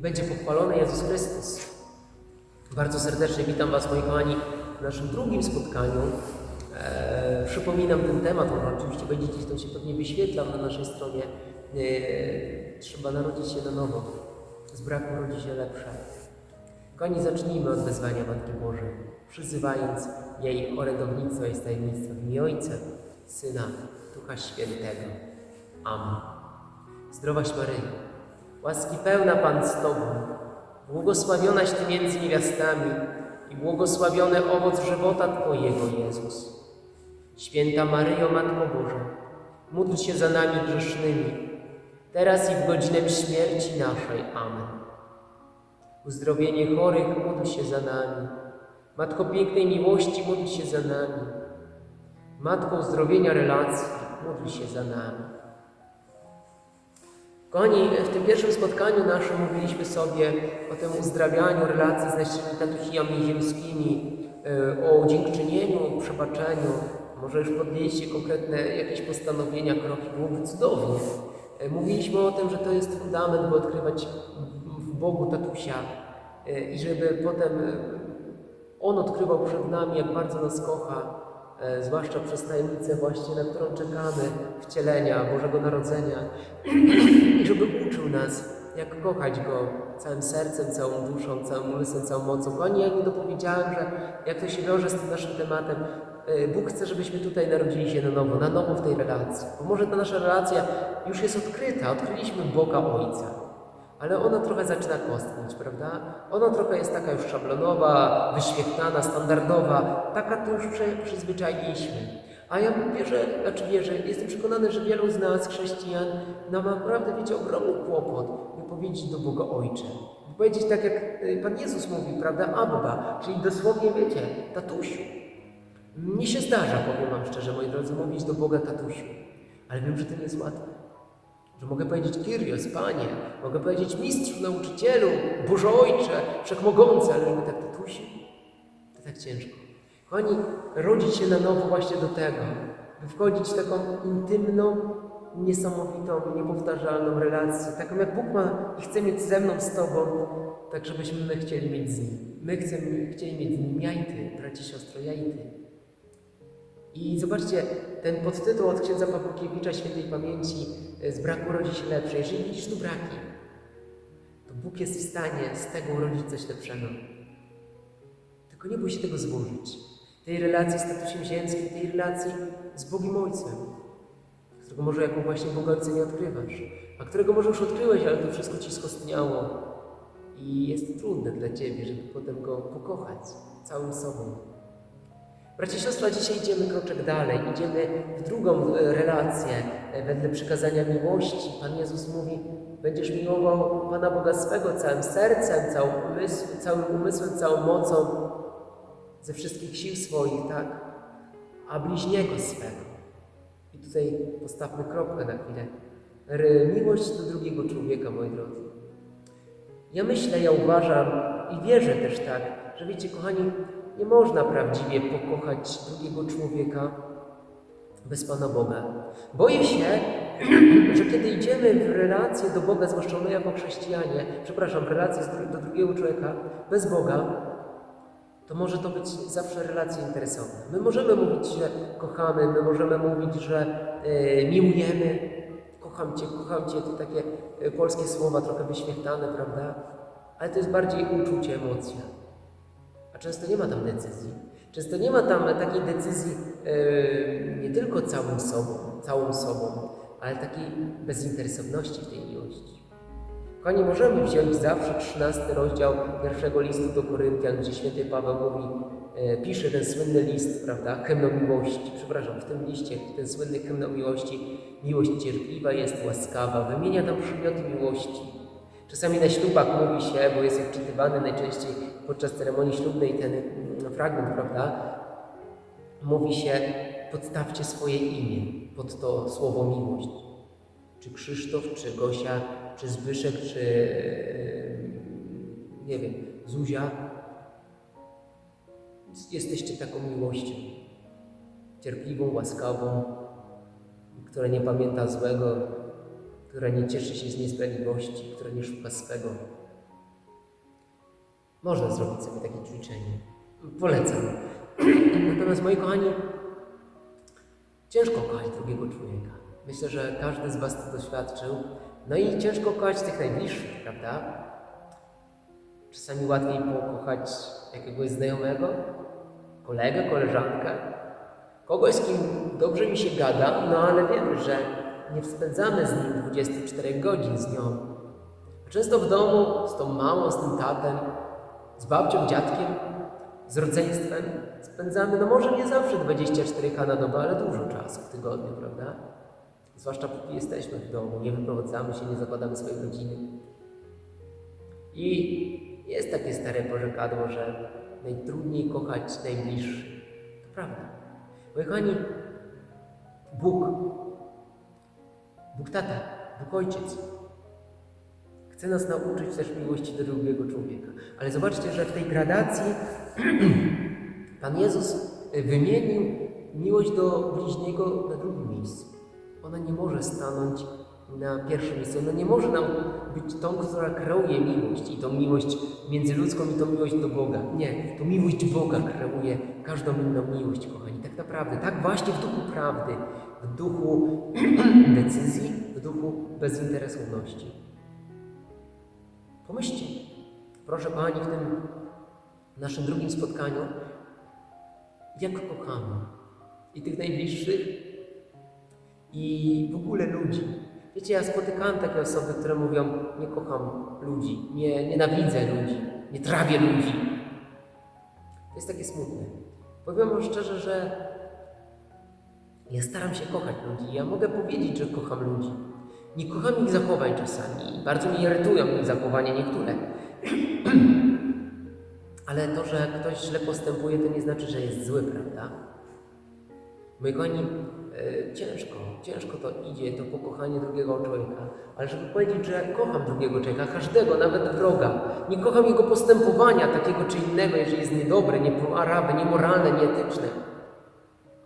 będzie pochwalony Jezus Chrystus. Bardzo serdecznie witam Was, moi kochani, w naszym drugim spotkaniu. E, przypominam ten temat, on oczywiście będzie gdzieś tam się pewnie wyświetlał na naszej stronie. E, trzeba narodzić się na nowo. Z braku rodzi się lepsze. Kochani, zacznijmy od wezwania Matki Bożej, przyzywając jej orędownictwo i tajemnictwo w imię Ojca, Syna, Ducha Świętego. Amen. Zdrowaś Maryjo, łaski pełna Pan z Tobą, błogosławionaś Ty między niewiastami i błogosławiony owoc żywota Twojego, Jezus. Święta Maryjo, Matko Boża, módl się za nami grzesznymi, teraz i w godzinę śmierci naszej. Amen. Uzdrowienie chorych, módl się za nami. Matko pięknej miłości, módl się za nami. Matko uzdrowienia relacji, módl się za nami. Kochani, w tym pierwszym spotkaniu naszym mówiliśmy sobie o tym uzdrawianiu relacji z naszymi tatusiami ziemskimi, e, o dziękczynieniu, przebaczeniu. Może już podjęliście konkretne jakieś postanowienia, kroki, byłoby cudownie. E, Mówiliśmy o tym, że to jest fundament, by odkrywać w Bogu tatusia e, i żeby potem On odkrywał przed nami, jak bardzo nas kocha, zwłaszcza przez tajemnicę właśnie, na którą czekamy, wcielenia, Bożego Narodzenia i żeby uczył nas, jak kochać Go całym sercem, całą duszą, całym umysłem, całą mocą. Kochani, ja nie dopowiedziałem, że jak to się wiąże z tym naszym tematem, e, Bóg chce, żebyśmy tutaj narodzili się na nowo, na nowo w tej relacji. Bo może ta nasza relacja już jest odkryta, odkryliśmy Boga Ojca. Ale ona trochę zaczyna kostnieć, prawda? Ona trochę jest taka już szablonowa, wyświetlana, standardowa. Taka to już przy, przyzwyczailiśmy. A ja wierzę, znaczy wierzę, jestem przekonany, że wielu z nas, chrześcijan, ma naprawdę, wiecie, ogromny kłopot, by powiedzieć do Boga Ojcze. By powiedzieć tak, jak y, Pan Jezus mówi, prawda, Abba, czyli dosłownie, wiecie, tatusiu. Mnie się zdarza, powiem Wam szczerze, moi drodzy, mówić do Boga tatusiu. Ale wiem, że to nie jest łatwe. Że mogę powiedzieć Kyrios, Panie, mogę powiedzieć Mistrzu, Nauczycielu, Boże Ojcze, Wszechmogący, ale żeby tak tatusiu, to tak ciężko. Kochani, rodzić się na nowo właśnie do tego, by wchodzić w taką intymną, niesamowitą, niepowtarzalną relację, taką jak Bóg ma i chce mieć ze mną, z Tobą, tak żebyśmy my chcieli mieć z Nim. My chcemy, chcieli mieć z Nim ja i Ty, bracie, siostro, ja i Ty. I zobaczcie, ten podtytuł od księdza Pawłukiewicza świętej pamięci e, z braku rodzi się lepsze. Jeżeli widzisz tu braki, to Bóg jest w stanie z tego urodzić coś lepszego. Tylko nie bój się tego złożyć. Tej relacji z statusem ziemskim, tej relacji z Bogiem Ojcem, którego może jako właśnie Boga Ojca nie odkrywasz, a którego może już odkryłeś, ale to wszystko ci skostniało i jest trudne dla Ciebie, żeby potem Go pokochać całym sobą. Bracia i siostry, dzisiaj idziemy kroczek dalej, idziemy w drugą e, relację e, wedle przykazania miłości. Pan Jezus mówi, będziesz miłował Pana Boga swego całym sercem, całym umysłem, całym umysłem, całą mocą, ze wszystkich sił swoich, tak? A bliźniego swego. I tutaj postawmy kropkę na chwilę. Miłość do drugiego człowieka, moi drodzy. Ja myślę, ja uważam i wierzę też tak, że wiecie, kochani, nie można prawdziwie pokochać drugiego człowieka bez Pana Boga. Boję się, że kiedy idziemy w relację do Boga, zwłaszcza my jako chrześcijanie, przepraszam, w relację do drugiego człowieka bez Boga, to może to być zawsze relacja interesowna. My możemy mówić, że kochamy, my możemy mówić, że e, miłujemy. Kocham Cię, kocham Cię, to takie e, polskie słowa trochę wyświetlane, prawda? Ale to jest bardziej uczucie, emocja. Często nie ma tam decyzji. Często nie ma tam takiej decyzji e, nie tylko całym sobą, całą sobą, ale takiej bezinteresowności w tej miłości. Kochani, możemy wziąć zawsze 13 rozdział pierwszego listu do Koryntian, gdzie święty Paweł mówi, e, pisze ten słynny list, prawda, hymn o miłości. Przepraszam, w tym liście, ten słynny hymn o miłości, miłość cierpliwa jest łaskawa, wymienia tam przymioty miłości. Czasami na ślubach mówi się, bo jest odczytywany najczęściej podczas ceremonii ślubnej ten mm, fragment, prawda? Mówi się, podstawcie swoje imię pod to słowo miłość. Czy Krzysztof, czy Gosia, czy Zbyszek, czy e, nie wiem, Zuzia. Jesteście taką miłością. Cierpliwą, łaskawą, która nie pamięta złego, która nie cieszy się z niesprawiedliwości, która nie szuka swego. Można zrobić sobie takie ćwiczenie. Polecam. Natomiast moi kochani, ciężko kochać drugiego człowieka. Myślę, że każdy z Was to doświadczył. No i ciężko kochać tych najbliższych, prawda? Czasami łatwiej pokochać jakiegoś znajomego, kolegę, koleżankę, kogoś, z kim dobrze mi się gada, no ale wiemy, że nie spędzamy z nim 24 godzin z nią. Często w domu z tą mamą, z tym tatem, z babcią, dziadkiem, z rodzeństwem spędzamy, no może nie zawsze 24H na dobę, ale dużo czasu w tygodniu, prawda? Zwłaszcza póki jesteśmy w domu, nie wyprowadzamy się, nie zakładamy swojej rodziny. I jest takie stare porzekadło, że najtrudniej kochać najbliższych. To prawda. Moi kochani, Bóg, Bóg Tata, Bóg Ojciec chce nas nauczyć też miłości do drugiego człowieka. Ale zobaczcie, że w tej gradacji Pan Jezus wymienił miłość do bliźniego na drugim miejscu. Ona nie może stanąć na pierwszym miejscu. Ona nie może nam być tą, która kreuje miłość i tą miłość międzyludzką i tą miłość do Boga. Nie, to miłość Boga kreuje każdą inną miłość, kochani. Tak naprawdę, tak właśnie w duchu prawdy, w duchu decyzji, w duchu bezinteresowności. Pomyślcie, proszę Pani, w tym naszym drugim spotkaniu, jak kochamy i tych najbliższych, i w ogóle ludzi. Wiecie, ja spotykałem takie osoby, które mówią: Nie kocham ludzi, nie nienawidzę ludzi, nie trawię ludzi. To jest takie smutne. Powiem Wam szczerze, że ja staram się kochać ludzi. Ja mogę powiedzieć, że kocham ludzi. Nie kocham ich zachowań czasami. Bardzo mnie irytują ich zachowania niektóre. Ale to, że ktoś źle postępuje, to nie znaczy, że jest zły, prawda? Moi kochani, e, ciężko, ciężko to idzie, to pokochanie drugiego człowieka. Ale żeby powiedzieć, że kocham drugiego człowieka, każdego, nawet wroga, nie kocham jego postępowania takiego czy innego, jeżeli jest niedobre, niepoarabe, niemoralne, nieetyczne,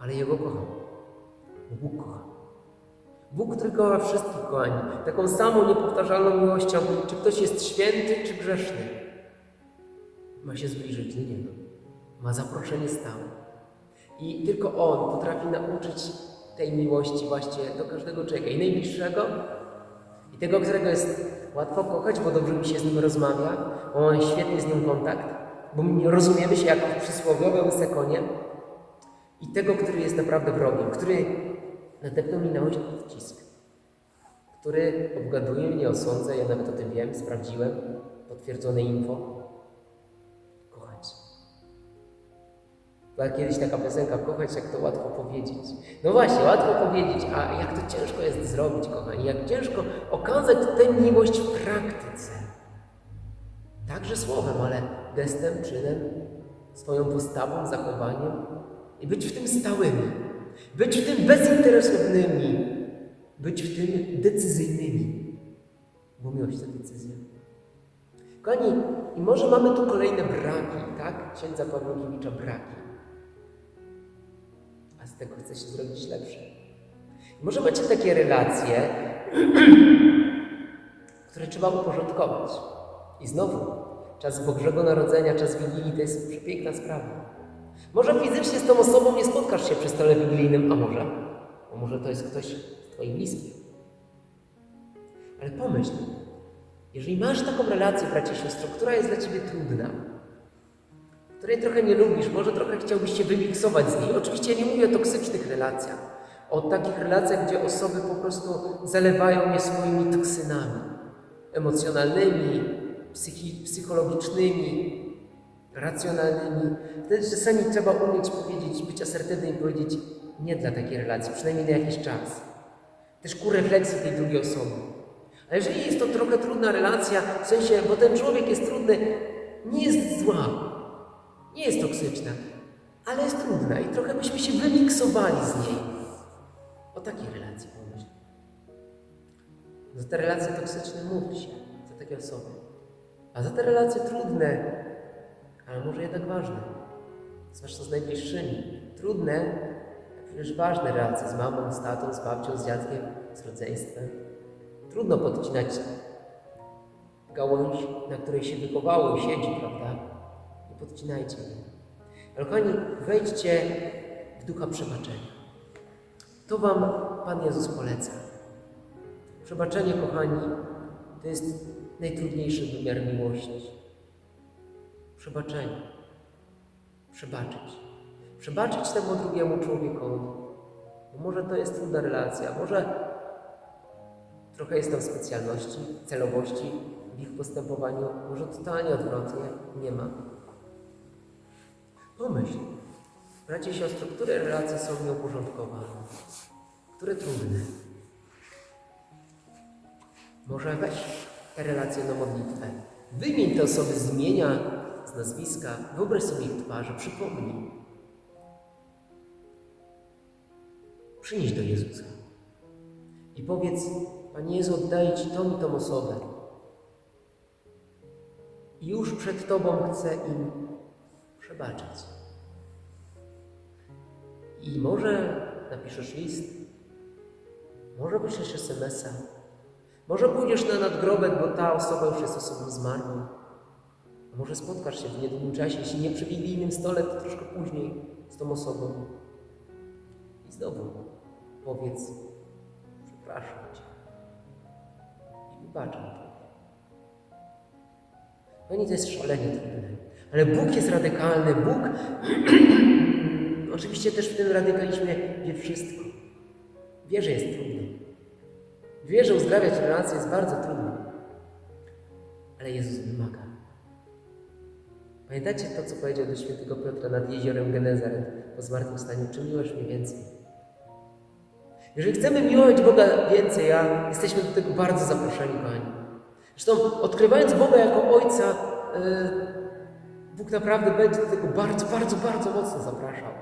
ale jego kocham. Bóg kocha. Bóg, kocha wszystkich, kochani, taką samą niepowtarzalną miłością, czy ktoś jest święty, czy grzeszny, ma się zbliżyć do Niego. Ma zaproszenie stałe. I tylko On potrafi nauczyć tej miłości właśnie do każdego człowieka, i najbliższego, i tego, którego jest łatwo kochać, bo dobrze mi się z nim rozmawia, bo mamy świetny z nim kontakt, bo my rozumiemy się jak w przysłowiowym sekonie, i tego, który jest naprawdę wrogiem, który nadepnął mi na odcisk, który obgaduje mnie, osądza, ja nawet o tym wiem, sprawdziłem, potwierdzone info. Kochać. Była kiedyś taka piosenka, kochać jak to łatwo powiedzieć. No właśnie, łatwo powiedzieć, a jak to ciężko jest zrobić, kochani, jak ciężko okazać tę miłość w praktyce. Także słowem, ale gestem, czynem, swoją postawą, zachowaniem i być w tym stałymi, być w tym bezinteresownymi, być w tym decyzyjnymi, bo miłość to decyzja. Kochani, i może mamy tu kolejne braki, tak? Księdza Pawłokiewicza braki. A z tego chce się zrobić lepsze. I może macie takie relacje, które trzeba uporządkować. I znowu, czas Bożego Narodzenia, czas Wigilii to jest przepiękna sprawa. Może fizycznie z tą osobą nie spotkasz się przy stole wigilijnym, a może, a może to jest ktoś z Twoich bliskich. Ale pomyśl, jeżeli masz taką relację, bracie siostro, która jest dla Ciebie trudna, której trochę nie lubisz, może trochę chciałbyś się wymiksować z niej. Oczywiście nie mówię o toksycznych relacjach, o takich relacjach, gdzie osoby po prostu zalewają je swoimi toksynami emocjonalnymi, psychi- psychologicznymi, racjonalnymi. Wtedy czasami trzeba umieć powiedzieć, być asertywnym i powiedzieć nie dla takiej relacji, przynajmniej na jakiś czas. Też ku refleksji tej drugiej osoby. A jeżeli jest to trochę trudna relacja, w sensie, bo ten człowiek jest trudny, nie jest zła, nie jest toksyczna, ale jest trudna i trochę byśmy się wymiksowali z niej. O takiej relacji pomyśl. Za te relacje toksyczne módl się, za takie osoby. A za te relacje trudne, ale może jednak ważne, zwłaszcza z najbliższymi, trudne, przecież ważne relacje z mamą, z tatą, z babcią, z dziadkiem, z rodzeństwem. Trudno podcinać gałąź, na której się wychowało i siedzi, prawda? nie podcinajcie jej. Ale kochani, wejdźcie w ducha przebaczenia. To Wam Pan Jezus poleca. Przebaczenie, kochani, to jest najtrudniejszy wymiar miłości. Przebaczenie. Przebaczyć. Przebaczyć temu drugiemu człowiekowi. Bo może to jest trudna relacja, może trochę jest tam specjalności, celowości w ich postępowaniu, może totalnie odwrotnie nie ma. Pomyśl, bracie i siostry, które relacje są nieuporządkowane, które trudne. Może weź te relacje na modlitwę. Wymień te osoby z imienia, nazwiska, wyobraź sobie ich twarze, przypomnij. Przynieś do Jezusa i powiedz, Panie Jezu, oddaję Ci tą i tą osobę. I już przed Tobą chcę im przebaczyć. I może napiszesz list, może piszesz SMS-a, może pójdziesz na nadgrobek, bo ta osoba już jest osobą zmarłą. Może spotkasz się w niedługim czasie, jeśli nie przy wigilijnym stole, to troszkę później z tą osobą. I znowu powiedz, przepraszam Cię. I wybaczam Tobie. Pani to jest szalenie trudne. Ale Bóg jest radykalny. Bóg oczywiście też w tym radykalizmie wie wszystko. Wie, że jest trudno. Wie, że uzdrawiać relacje jest bardzo trudno. Ale Jezus wymaga. Pamiętacie to, co powiedział do świętego Piotra nad jeziorem Genezaret po zmartwychwstaniu? Czy miłujesz mnie więcej? Jeżeli chcemy miłować Boga więcej, a jesteśmy do tego bardzo zaproszeni, kochani. Zresztą odkrywając Boga jako Ojca, yy, Bóg naprawdę będzie do tego bardzo, bardzo, bardzo mocno zapraszał.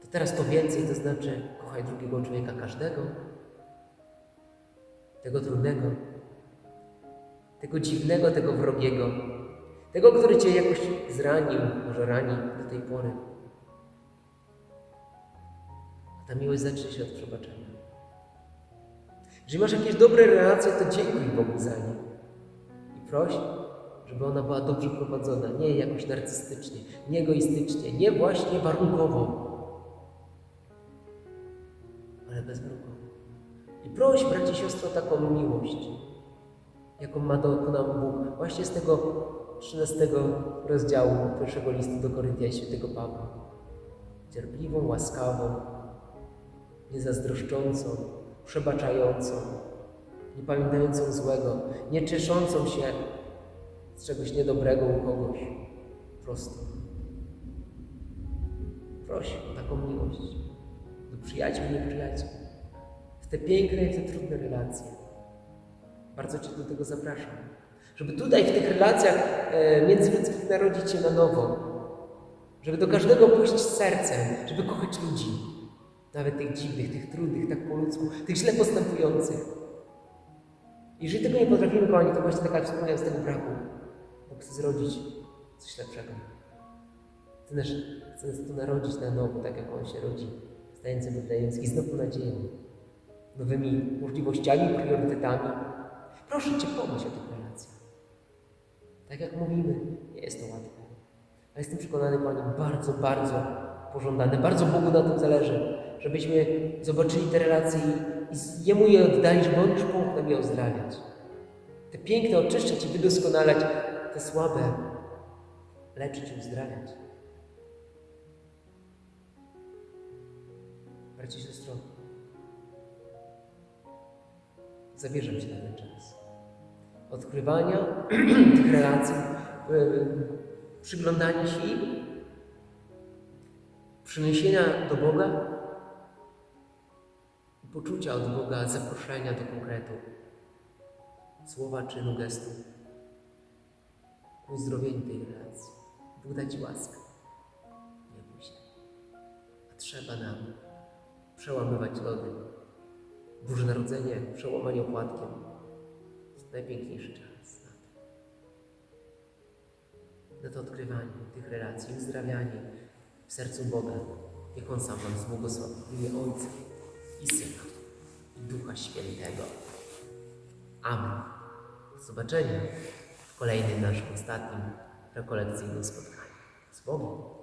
To teraz to więcej, to znaczy kochaj drugiego człowieka każdego, tego trudnego, tego dziwnego, tego wrogiego, tego, który Cię jakoś zranił, może rani do tej pory. A ta miłość zacznie się od przebaczenia. Jeżeli masz jakieś dobre relacje, to dziękuj Bogu za nie. I proś, żeby ona była dobrze prowadzona, nie jakoś narcystycznie, nie egoistycznie, nie właśnie warunkowo, ale bezwarunkowo. I proś, bracie i siostro, taką miłość, jaką ma do Bóg. Właśnie z tego 13 rozdziału pierwszego listu do Koryntian świętego Pawła. Cierpliwą, łaskawą, niezazdroszczącą, przebaczającą, nie pamiętającą złego, nie cieszącą się z czegoś niedobrego u kogoś. Prosto. Proś o taką miłość do przyjaciół i nieprzyjaciół. W te piękne i w te trudne relacje. Bardzo Cię do tego zapraszam. Żeby tutaj w tych relacjach e, międzyludzkich narodzić się na nowo. Żeby do każdego pójść sercem, żeby kochać ludzi. Nawet tych dziwnych, tych trudnych, tak po ludzku, tych źle postępujących. Jeżeli tego nie potrafimy, kochani, to właśnie taka wspomniałem z tego braku. Bóg chce zrodzić coś lepszego. Chce nas, chce nas tu narodzić na nowo, tak jak On się rodzi, stając się wydający i z nową nadzieją, nowymi możliwościami, priorytetami. Proszę Cię, pomyśl o relacjach. Tak jak mówimy, nie jest to łatwe. Ale jestem przekonany, Panie, bardzo, bardzo pożądane, bardzo Bogu na tym zależy, żebyśmy zobaczyli te relacje i, Jemu je oddali, żeby On już pomógł nam je ozdrawiać. Te piękne oczyszczać i wydoskonalać, te słabe leczyć i uzdrawiać. Bracie i siostro, zabierzem Cię na ten czas. Odkrywania tych relacji, yy, przyglądania się im, przyniesienia do Boga i poczucia od Boga zaproszenia do konkretu, słowa, czynu, gestu, ku uzdrowieniu tej relacji. Bóg da Ci łaskę. Nie bój się. A trzeba nam przełamywać lody. Boże Narodzenie, przełamanie opłatkiem. Najpiękniejszy czas na to. Na to odkrywanie tych relacji, uzdrawianie w sercu Boga. Niech On sam nam zbłogosławi w Ojca i Syna i Ducha Świętego. Amen. Do zobaczenia w kolejnym naszym ostatnim rekolekcyjnym spotkaniu. Z Bogiem.